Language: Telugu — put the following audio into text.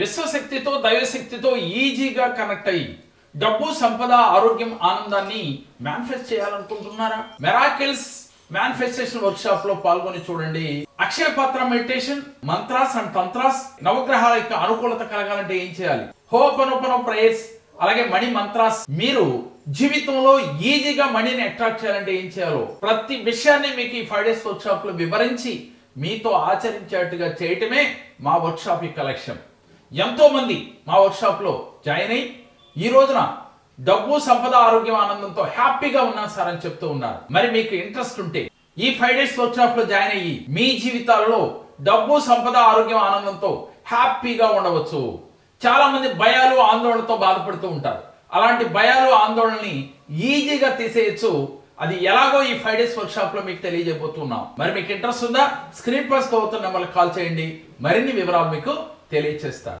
విశ్వశక్తితో దైవశక్తితో ఈజీగా కనెక్ట్ అయ్యి డబ్బు సంపద ఆరోగ్యం ఆనందాన్ని మేనిఫెస్ట్ చేయాలనుకుంటున్నారా? మెరాకిల్స్ మేనిఫెస్టేషన్ వర్క్ షాప్లో పాల్గొని చూడండి. అక్షయ పాత్ర మెడిటేషన్ మంత్రాస్ అండ్ తంత్రాస్ నవగ్రహాల యొక్క అనుకూలత కలగాలంటే ఏం చేయాలి? హోపనోపన ప్రేయర్స్ అలాగే మణి మంత్రాస్ మీరు జీవితంలో ఈజీగా మనీని అట్రాక్ట్ చేయాలంటే ఏం చేయాలో? ప్రతి విషయాన్ని మీకు ఈ ఫైవ్ డేస్ వర్క్ షాప్లో వివరించి మీతో ఆచరించేట్టుగా చేయటమే మా వర్క్ షాప్ యొక్క లక్ష్యం. ఎంతో మంది మా వర్క్లో జాయిన్ అయ్యి ఈ రోజున డబ్బు సంపద ఆరోగ్యం ఆనందంతో హ్యాపీగా ఉన్నాను సార్ అని చెప్తూ ఉన్నారు. మరి మీకు ఇంట్రెస్ట్ ఉంటే ఈ ఫైవ్ డేస్ వర్క్లో జాయిన్ అయ్యి మీ జీవితాలలో డబ్బు సంపద ఆరోగ్యం ఆనందంతో హ్యాపీగా ఉండవచ్చు. చాలా మంది భయాలు ఆందోళనతో బాధపడుతూ ఉంటారు. అలాంటి భయాలు ఆందోళనని ఈజీగా తీసేయచ్చు. అది ఎలాగో ఈ ఫైవ్ డేస్ వర్క్షాప్లో మీకు తెలియజేయబోతున్నాం. మరి మీకు ఇంట్రెస్ట్ ఉందా? స్క్రీన్ ప్లస్ అవుతున్న నెంబర్కి కాల్ చేయండి. మరిన్ని వివరాలు మీకు తెలియచేస్తారు